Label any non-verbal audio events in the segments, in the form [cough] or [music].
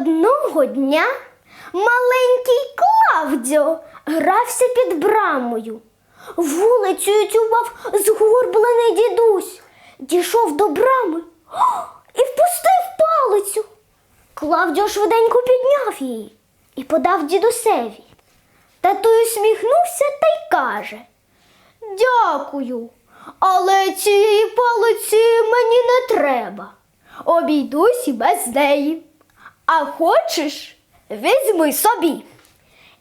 Одного дня маленький Клавдіо грався під брамою. Вулицею тюбав згорблений дідусь, дійшов до брами і впустив палицю. Клавдіо швиденько підняв її і подав дідусеві. Та той усміхнувся та й каже: Дякую, але цієї палиці мені не треба. Обійдусь і без неї. А хочеш, візьми собі.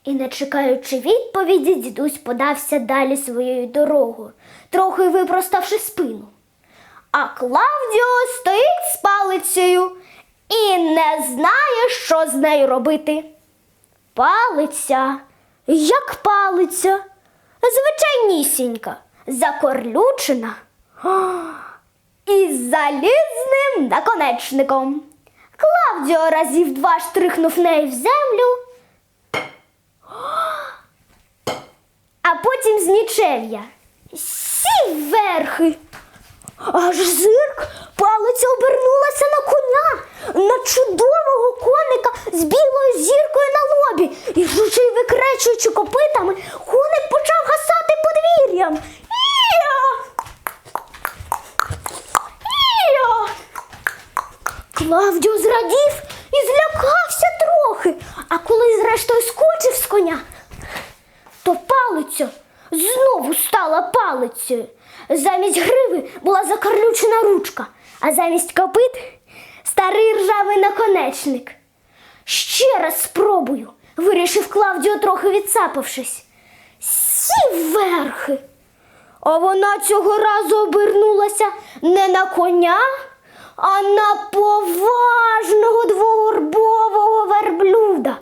І, не чекаючи відповіді, дідусь подався далі своєю дорогою, трохи випроставши спину. А Клавдіо стоїть з палицею і не знає, що з нею робити. Палиця, як палиця, звичайнісінька, закорлючена [gasps] із залізним наконечником. Клавдіо разів два штрихнув неї в землю, а потім знічев'я. Сів верхи. Аж зирк палиця обернулася на коня, на чудового коника з білою зіркою на лобі. І жучи викречуючи копитами, коник почав гасати подвір'ям. Клавдіо зрадів і злякався трохи, а коли зрештою скочив з коня, то палиця знову стала палицею. Замість гриви була закарлючена ручка, а замість копит старий ржавий наконечник. Ще раз спробую, вирішив Клавдіо, трохи відсапавшись. Сів верхи. А вона цього разу обернулася не на коня, а на поважного двогорбового верблюда.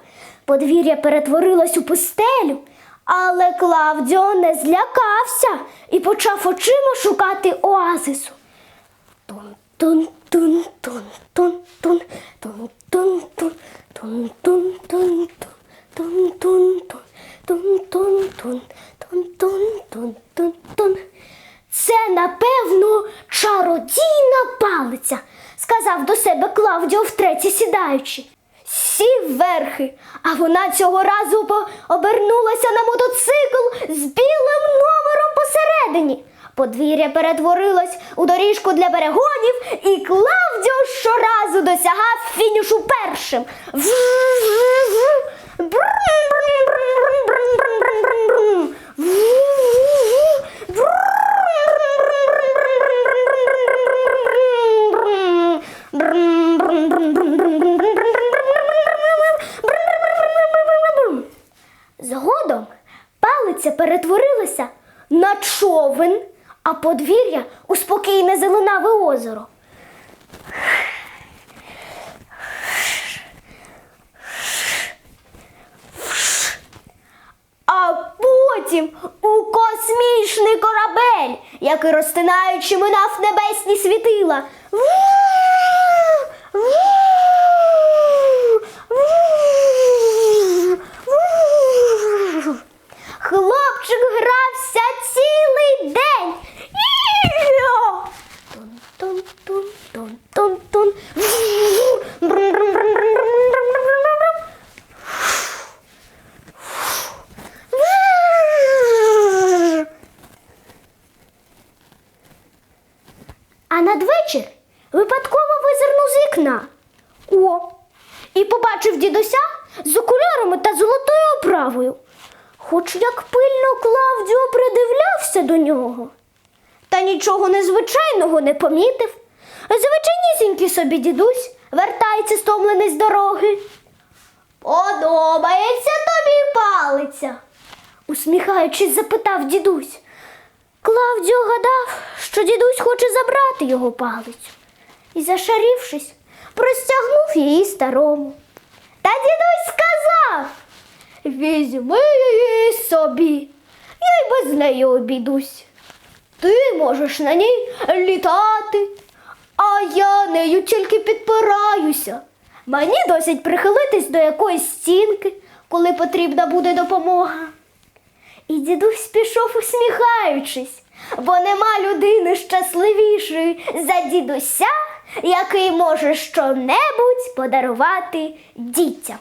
Подвір'я перетворилось у пустелю, але Клавдіо не злякався і почав очима шукати оазису. Тун-тун-тун-тун-тун-тун, тун-тун-тун, тун-тун-тун-тун, тун-тун-тун, тун-тун-тун, тун-тун-тун-тун-тун. Сказав до себе Клавдіо втретє сідаючи. Сів верхи, а вона цього разу обернулася на мотоцикл з білим номером посередині. Подвір'я перетворилось у доріжку для перегонів, і Клавдіо щоразу досягав фінішу першим. Ву-ву-ву. На човен, а подвір'я у спокійне зеленаве озеро. А потім у космічний корабель, який розтинаючи минав небесні світила. Ву! Ву! Ву! Хлопчик грався цілий день. Іо! Тун-тун-тун-тун-тун-тун. Ву! Брум-брум-брум-брум-брум-брум-брум-брум. А надвечір випадково визирнув з вікна. О, і побачив дідуся з окулярами та золотою оправою. Хоч як пильно Клавдіо придивлявся до нього, та нічого незвичайного не помітив. Звичайнісінький собі дідусь вертається стомлений з дороги. Подобається тобі палиця? усміхаючись, запитав дідусь. Клавдіо гадав, що дідусь хоче забрати його палицю, і, зашарівшись, простягнув її старому. Та дідусь сказав Візьми її собі, я й без неї обійдусь. Ти можеш на ній літати, а я нею тільки підпираюся. Мені досить прихилитись до якоїсь стінки, коли потрібна буде допомога. І дідусь пішов усміхаючись, бо нема людини щасливішої за дідуся який може щонебудь подарувати дітям.